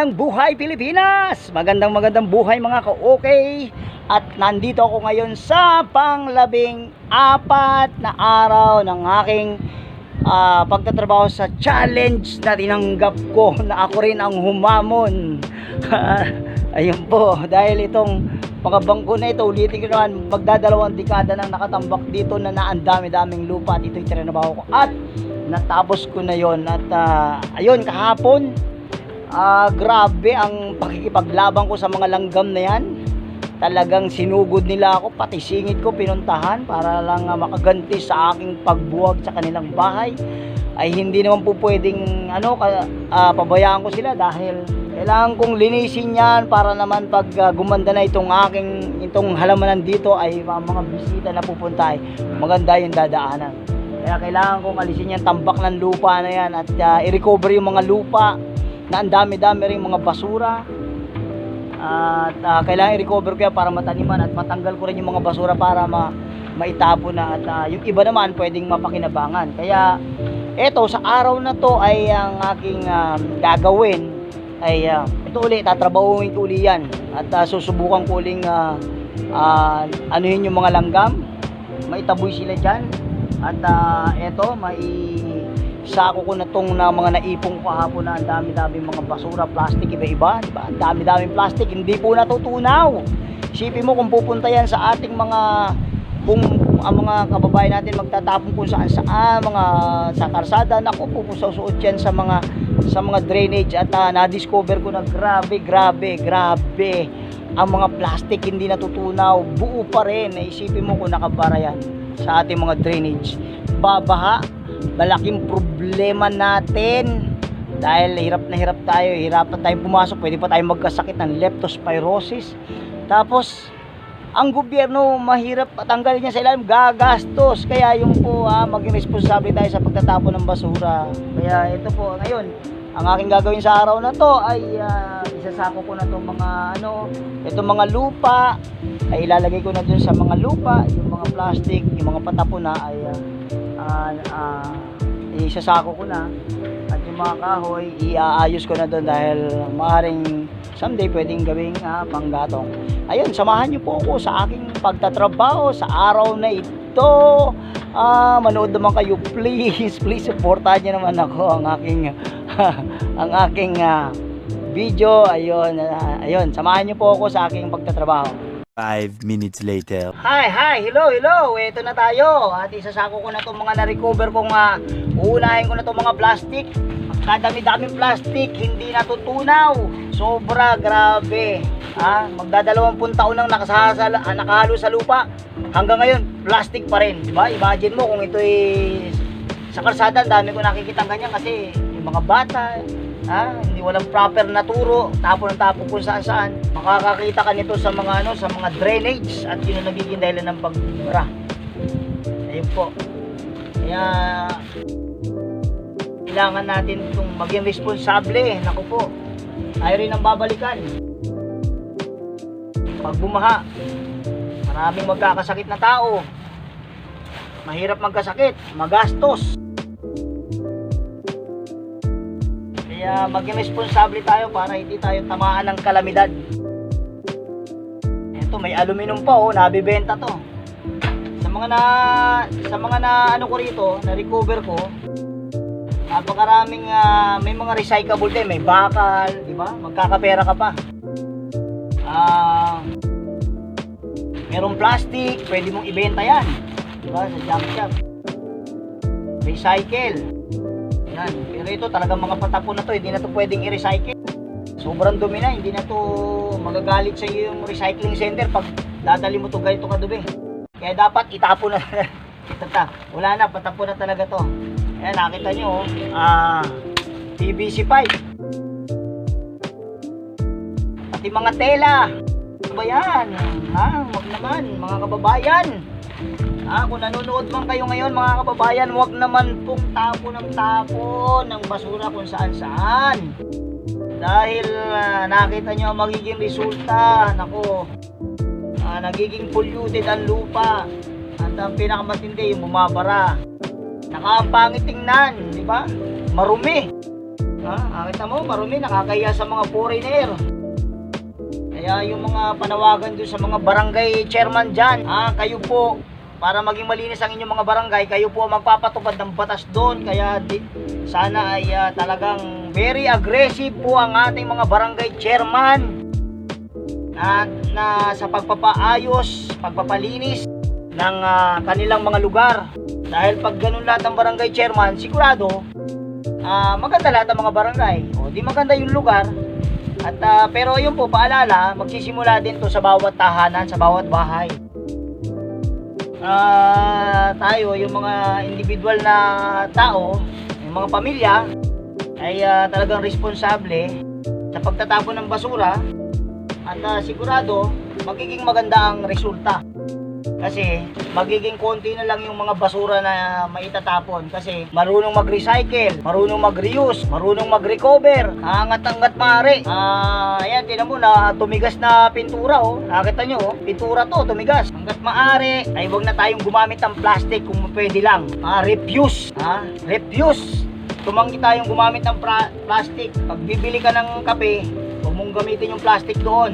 Magandang buhay Pilipinas! Magandang magandang buhay mga ka-okay! At nandito ako ngayon sa panglabing apat na araw ng aking ah, pagtatrabaho sa challenge na tinanggap ko na ako rin ang humamon. Ayun po, dahil itong mga bangko na ito, ulitin ko naman, magdadalawang dekada nang nakatambak dito na naandami-daming lupa at ito'y trinabaho ko. At natapos ko na yon at ah, ayun, kahapon, Ah, grabe ang pakikipaglaban ko sa mga langgam na yan. Talagang sinugod nila ako, pati singit ko pinuntahan para lang ah, makaganti sa aking pagbuwag sa kanilang bahay. Ay hindi naman po pwedeng ano, ah, pabayaan ko sila dahil kailangan kong linisin yan para naman pag ah, gumanda na itong aking itong halamanan dito ay mga, mga bisita na pupunta ay maganda yung dadaanan. Kaya kailangan kong alisin yung tambak ng lupa na yan at ah, i-recover yung mga lupa na ang dami-dami rin mga basura. At ah, kailangan i-recover ko yan para mataniman at matanggal ko rin yung mga basura para ma maitapo na. At ah, yung iba naman pwedeng mapakinabangan. Kaya eto sa araw na to ay ang aking ah, gagawin ay ah, ito uli tatrabahuin ko uli yan. At ah, susubukan ko uling ah, ah, anuhin yung mga langgam. Maitaboy sila dyan. At ah, eto mai sako ko na tong na mga naipong kahapon na ang dami-dami mga basura, plastic, iba-iba, di? Ang dami-daming plastic, hindi po natutunaw. Isipin mo kung pupunta yan sa ating mga kung ang mga kababayan natin magtatapon kung saan saan mga sa karsada nako pupusuot yan sa mga sa mga drainage at ah, na-discover ko na grabe grabe grabe ang mga plastic hindi natutunaw buo pa rin naisipin mo kung nakabara yan sa ating mga drainage babaha malaking problema natin. Dahil hirap na hirap tayo hirapan tayong pumasok. Pwede pa tayong magkasakit ng leptospirosis. Tapos ang gobyerno mahirap patanggalin niya sa ilalim. Gagastos. Kaya yung po ah, maging responsable tayo sa pagtatapon ng basura. Kaya ito po ngayon ang aking gagawin sa araw na to ay ah, isasako ko na itong mga ano itong mga lupa. Ay ilalagay ko na dun sa mga lupa. Yung mga plastic yung mga patapon na ay ah, ah, ah, isasako ko na. At yung mga kahoy iaayos ko na doon dahil maaaring someday pwedeng gawing ah, panggatong. Ayun samahan niyo po ako sa aking pagtatrabaho sa araw na ito. Ah, manood naman kayo please please supportahan niyo naman ako ang aking ang aking ah, video. Ayun ah, ayun samahan niyo po ako sa aking pagtatrabaho Five minutes later. Hi, hi, hello, hello. Ito na tayo. At isasako ko na itong mga na-recover kong uh, uunahin ko na itong mga plastic. Kadami-daming plastic, hindi natutunaw. Sobra, grabe. Ha? Magdadalawampung taon nang nakasasal, ah, nakahalo sa lupa. Hanggang ngayon, plastic pa rin. Diba? Imagine mo kung ito'y sa kalsada, dami ko nakikita ganyan kasi yung mga bata, ha? hindi walang proper na turo, tapo ng tapo kung saan saan. Makakakita ka nito sa mga ano, sa mga drainage at yun ang nagiging dahilan ng pagbara. Ayun po. Kaya kailangan natin itong maging responsable. Naku po. Tayo rin ang babalikan. Pag bumaha, maraming magkakasakit na tao. Mahirap magkasakit, magastos. Kaya maging responsable tayo para hindi tayo tamaan ng kalamidad. Ito may aluminum pa oh, nabibenta to. Sa mga na sa mga na ano ko rito, na recover ko, napakaraming ah, may mga recyclable din, may bakal, di ba? Magkakapera ka pa. Ah, merong plastic, pwede mong ibenta yan. Di ba? Sa junk shop. Recycle. Yan. Pero ito talagang mga patapon na to, hindi na to pwedeng i-recycle. Sobrang dumi na, hindi na to magagalit sa iyo yung recycling center pag dadali mo to ganito kadubi. Kaya dapat itapon na. ito ta. Wala na, patapon na talaga to. Ayan, nakita nyo, oh. ah, PVC pipe. Pati mga tela. Ano ba yan? Ha? Wag naman, mga kababayan. Ah, kung nanonood man kayo ngayon mga kababayan, wag naman pong tapo ng tapo ng basura kung saan saan. Dahil ah, nakita nyo ang magiging resulta, nako, ah, nagiging polluted ang lupa. At ang pinakamatindi, yung bumabara. Nakapangit tingnan, di ba? Marumi. Ha? Ah, kita mo, marumi, nakakaya sa mga foreigner. Kaya yung mga panawagan doon sa mga barangay chairman dyan, ah, kayo po, para maging malinis ang inyong mga barangay, kayo po ang magpapatupad ng batas doon. Kaya di, sana ay ah, talagang very aggressive po ang ating mga barangay chairman na, na sa pagpapaayos, pagpapalinis ng ah, kanilang mga lugar. Dahil pag ganun lahat ng barangay chairman, sigurado, ah, maganda lahat ng mga barangay. O di maganda yung lugar. At ah, pero yun po paalala, magsisimula din to sa bawat tahanan, sa bawat bahay. Ah, tayo yung mga individual na tao, yung mga pamilya ay ah, talagang responsable sa pagtatapon ng basura at ah, sigurado magiging maganda ang resulta. Kasi magiging konti na lang yung mga basura na maitatapon kasi marunong mag-recycle, marunong mag-reuse, marunong mag-recover, angat-angat maaari. Ah, ayan, tinan mo na tumigas na pintura oh. Nakita nyo oh, pintura to, tumigas. Hanggat maaari ay wag na tayong gumamit ng plastic kung pwede lang. Ah, refuse, ah, refuse. Tumanggi tayong gumamit ng plastic. Pag bibili ka ng kape, huwag mong gamitin yung plastic doon.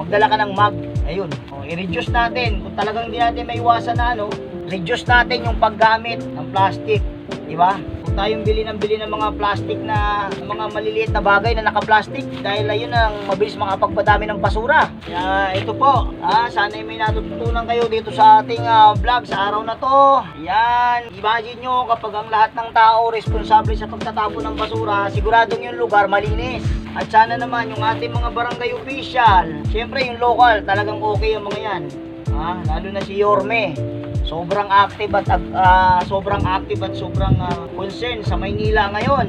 Magdala ka ng mug. Ayun. I-reduce natin. Kung talagang hindi natin maiwasan na ano, reduce natin yung paggamit ng plastic. Di ba? Kung tayong bili ng bili ng mga plastic na mga maliliit na bagay na naka-plastic dahil ayun ang mabilis makapagpadami ng basura. Kaya ito po, ah, sana may natutunan kayo dito sa ating ah, vlog sa araw na to. Yan, imagine nyo kapag ang lahat ng tao responsable sa pagtatapon ng basura, siguradong yung lugar malinis. At sana naman yung ating mga barangay official, syempre yung local, talagang okay yung mga yan. Ah, lalo na si Yorme. Sobrang active at ah, sobrang active at sobrang ah, concern sa Maynila ngayon.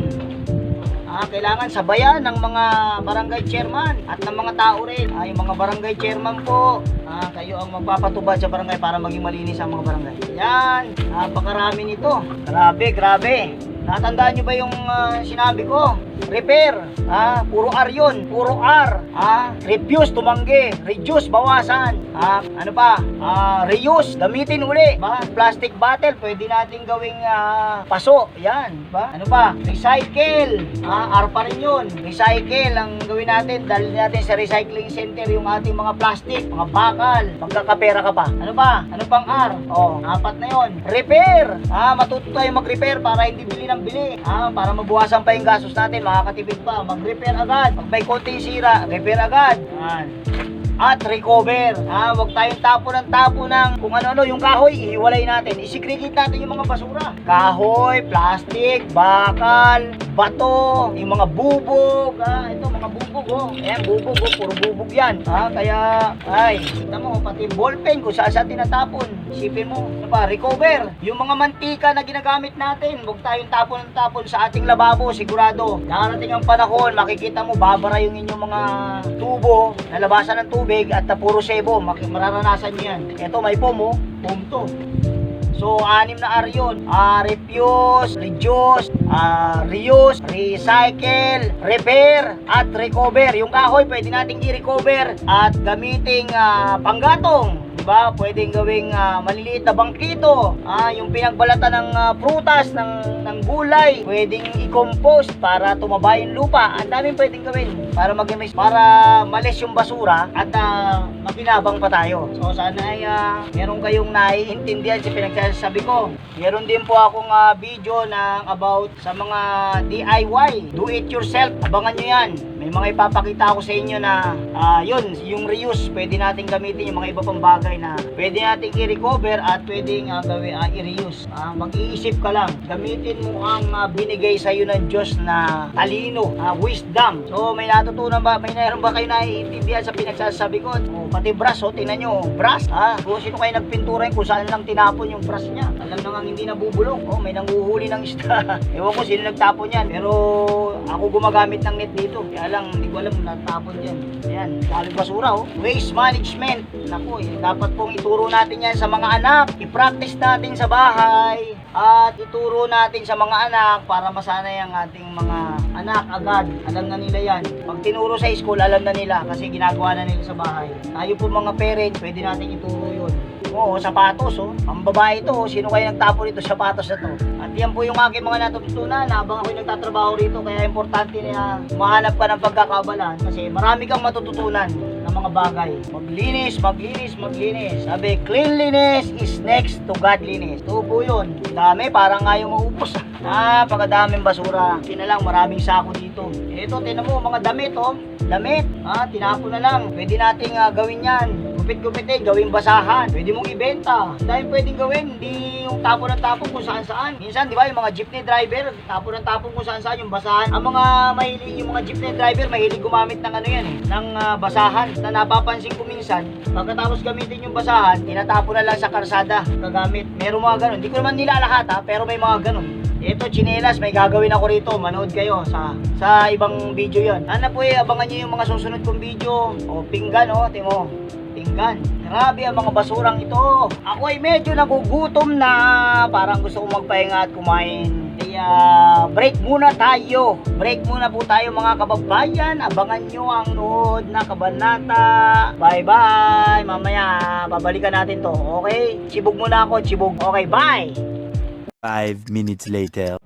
Ah, kailangan sabayan ng mga barangay chairman at ng mga tao rin. Ah, yung mga barangay chairman po, ah, kayo ang magpapatubad sa barangay para maging malinis ang mga barangay. Yan, napakarami nito. Grabe, grabe. Natandaan nyo ba yung ah, sinabi ko? Repair, ah, puro R yun, puro R, ah, refuse, tumanggi, reduce, bawasan, ah, ano pa, ah, reuse, gamitin uli, ba? Plastic bottle, pwede natin gawing ah, paso, yan, ba? Ano pa, recycle, ah, R pa rin yun, recycle, ang gawin natin, dahil natin sa recycling center yung ating mga plastic, mga bakal, magkakapera ka pa, ano pa, ano pang R, oh, apat na yun, repair, ah, matuto tayo mag-repair para hindi bili ng bili, ah, para mabuwasan pa yung gastos natin, makakatipid pa, mag-repair agad. Pag may konting sira, repair agad. Yan. At recover. Ah, wag tayong tapo ng tapo ng kung ano-ano, yung kahoy, ihiwalay natin. Isigregate natin yung mga basura. Kahoy, plastic, bakal, bato, yung mga bubog. Ah, ito, mga bubog, oh. Ayan, bubog, oh. Puro bubog yan. Ah, kaya, ay, kita mo, pati ballpen, kung saan saan tinatapon. Isipin mo, ano pa, recover. Yung mga mantika na ginagamit natin, huwag tayong tapon ng tapon sa ating lababo, sigurado. Darating ang panahon, makikita mo, babara yung inyong mga tubo, nalabasan ng tubig, at na puro sebo, mararanasan nyo yan. Ito, may foam, oh. Foam to. So, anim na R yun. Ah, refuse, reduce, ah, reuse, recycle, repair, at recover. Yung kahoy, pwede nating i-recover at gamiting ah, panggatong. Diba? Pwedeng gawing ah, maliliit na bangkito. Ah, yung pinagbalatan ng ah, prutas, ng, ng gulay. Pwedeng i-compost para tumaba yung lupa. Ang daming pwedeng gawin para maging para malis yung basura at ah, makinabang pa tayo. So sana ay ah, meron kayong naiintindihan sa pinagsasabi ko. Meron din po akong ah, video na about sa mga DIY, do it yourself. Abangan nyo yan. May mga ipapakita ako sa inyo na ah, yun, yung reuse, pwede natin gamitin yung mga iba pang bagay na pwede natin i-recover at pwedeng uh, gawin, ah, i-reuse. Ah, mag-iisip ka lang, gamitin mo ang ah, binigay sa iyo ng Diyos na talino, ah, wisdom. So may natutunan ba, may meron ba kayo naiintindihan sa pinagsasabi ko? O, pati brush, oh, tingnan nyo, brush. Ah, kung sino kayo nagpintura kung saan lang tinapon yung brush niya. Alam na nga hindi nabubulong. Oh, may nanguhuli ng isda. Ewan ko sino nagtapon yan. Pero ako gumagamit ng net dito. Kaya lang, hindi ko alam natapon yan. Ayan, galing basura oh. Waste management. Naku, eh, dapat pong ituro natin yan sa mga anak. I-practice natin sa bahay. At ituro natin sa mga anak para masanay ang ating mga anak agad. Alam na nila yan. Pag tinuro sa school, alam na nila kasi ginagawa na nila sa bahay. Tayo po mga parents, pwede natin ituro yun. Oo, sapatos oh. Ang babae ito oh. Sino kayo nagtapo rito sa sapatos na to? At yan po yung aking mga natutunan habang ako'y nagtatrabaho rito. Kaya importante na mahanap ka ng pagkakabalan kasi marami kang matututunan mga bagay. Maglinis, maglinis, maglinis. Sabi, cleanliness is next to godliness. Po yun. Dami, parang ayaw maubos. Ah, pagkadaming basura. Kina lang, maraming sako dito. Ito, tinan mo, mga damit, oh. Damit, ah, tinapo na lang. Pwede nating ah, gawin yan. Gupit-gupitin, gawing basahan. Pwede mong ibenta. Dahil pwedeng gawin, hindi yung tapo ng tapo kung saan saan. Minsan, di ba, yung mga jeepney driver, tapo ng tapo kung saan saan yung basahan. Ang mga mahilig, yung mga jeepney driver, mahilig gumamit ng ano yan eh, ng ah, basahan. Na napapansin ko minsan, pagkatapos gamitin yung basahan, tinatapo na lang sa karsada, kagamit. Meron mga ganun. Hindi ko naman nila lahat ha, pero may mga ganun. Ito, chinelas, may gagawin ako rito. Manood kayo sa sa ibang video yon. Ano po eh, abangan nyo yung mga susunod kong video. O, pinggan, o, timo. Pinggan. Grabe ang mga basurang ito. Ako ay medyo nagugutom na. Parang gusto kong magpahinga at kumain. Kaya break muna tayo. Break muna po tayo mga kababayan. Abangan nyo ang nood na kabanata. Bye bye. Mamaya babalikan natin to. Okay? Chibog muna ako. Chibog. Okay, bye. Five minutes later.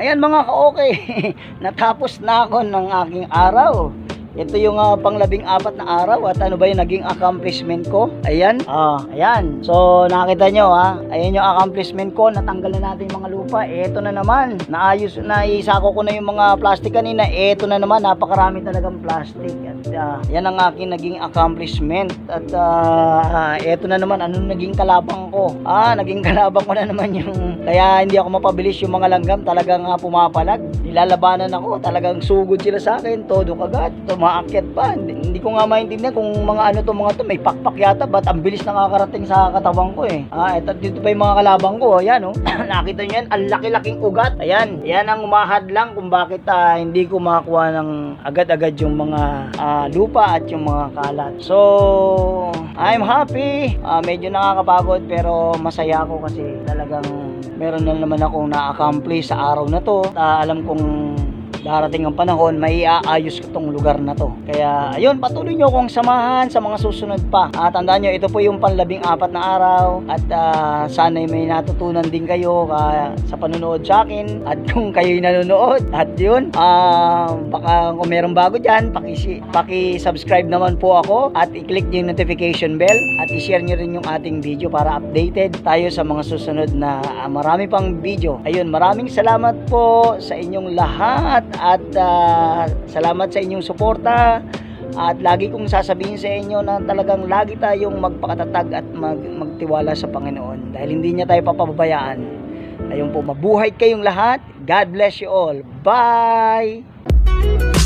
Ayan mga ka-okay, natapos na ako ng aking araw. Ito yung ah, panglabing apat na araw at ano ba yung naging accomplishment ko? Ayan. Ah, ayan. So nakita nyo ha, ayan yung accomplishment ko. Natanggal na natin mga lupa. Ito na naman. Naayos, naisako ko na yung mga plastic kanina. Ito na naman, napakarami talagang plastic. At ah, yan ang aking naging accomplishment. At ah, ito na naman, ano naging kalabang ko? Ah, naging kalabang ko na naman yung kaya hindi ako mapabilis yung mga langgam. Talagang ah, pumapalag. Nilalabanan ako. Talagang sugod sila sa akin. Todo kagat. Tumaakyat pa. Hindi, hindi ko nga maintindihan kung mga ano to mga to. May pakpak yata. Ba't ang bilis nakakarating sa katawan ko eh. Ah, eto dito pa yung mga kalabang ko. Ayan oh. Nakita nyo yan. Ang laki-laking ugat. Ayan. Yan ang umahad lang kung bakit ah, hindi ko makakuha ng agad-agad yung mga ah, lupa at yung mga kalat. So, I'm happy. Ah, medyo nakakapagod pero masaya ako kasi talagang meron na naman akong na-accomplish sa araw na to. Ah, alam kong darating ang panahon, may aayos ko tong lugar na to. Kaya, ayun, patuloy nyo akong samahan sa mga susunod pa. At tandaan nyo, ito po yung panlabing apat na araw. At ah, sana'y may natutunan din kayo ah, sa panonood sa akin. At kung kayo'y nanonood, at yun, ah, baka kung merong bago dyan, paki, paki-subscribe naman po ako. At i-click nyo yung notification bell. At i-share nyo rin yung ating video para updated tayo sa mga susunod na ah, marami pang video. Ayun, maraming salamat po sa inyong lahat at ah, salamat sa inyong suporta at lagi kong sasabihin sa inyo na talagang lagi tayong magpakatatag at mag, magtiwala sa Panginoon dahil hindi niya tayo papabayaan. Ayun po, mabuhay kayong lahat. God bless you all. Bye!